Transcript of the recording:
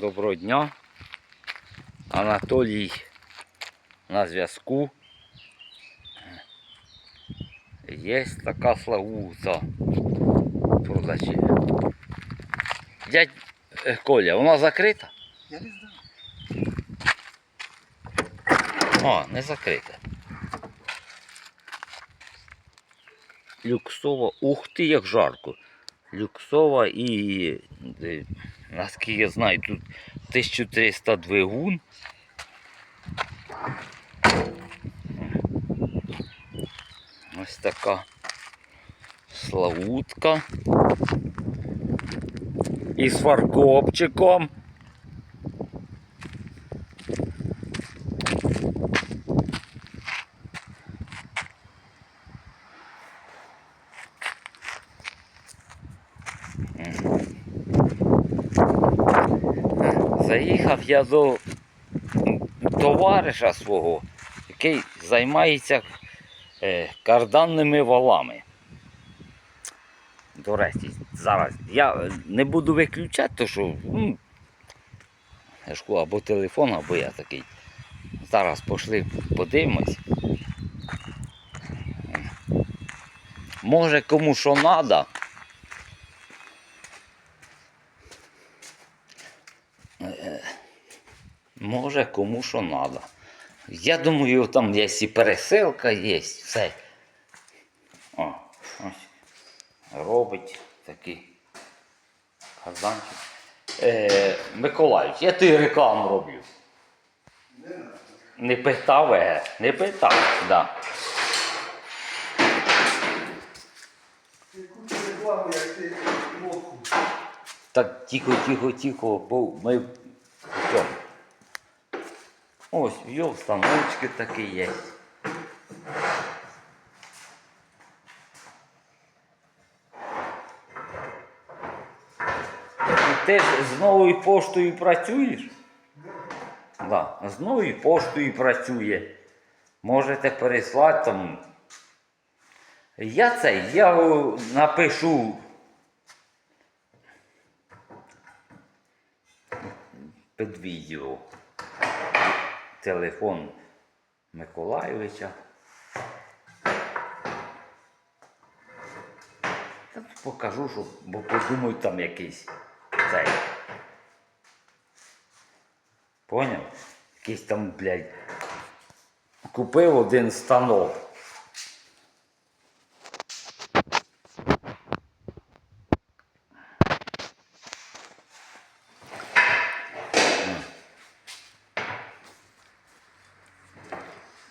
Доброго дня. Анатолій на зв'язку. Є така славута. Продачі. Дядь е, Коля, вона закрита? Я не знаю. А, не закрита. Люксова. Ух ти, як жарко. Люксова і, е, наскільки я знаю, тут 1300 двигун. Ось така славутка. І з фаркопчиком. Заїхав я до товариша свого, який займається е, карданними валами. До речі, зараз я не буду виключати, що ну, або телефон, або я такий. Зараз пошли подивимось. Може кому що треба. Може, кому що треба. Я думаю, там є і пересилка є, все. О, ось. Робить такий карданчик. Е, Миколаївич, я тобі рекламу роблю. Не питав, е, не питав, да. Ти ти моху. Так тихо, тихо, тихо, бо ми в цьому. Ось, його станочки такі є. І ти ж з новою поштою працюєш? Да, з новою поштою працює. Можете переслати там. Я це, я напишу під відео телефон Миколайовича. Та покажу, що, бо подумають там якийсь цей. Поняв? Якийсь там, блядь, купив один станок.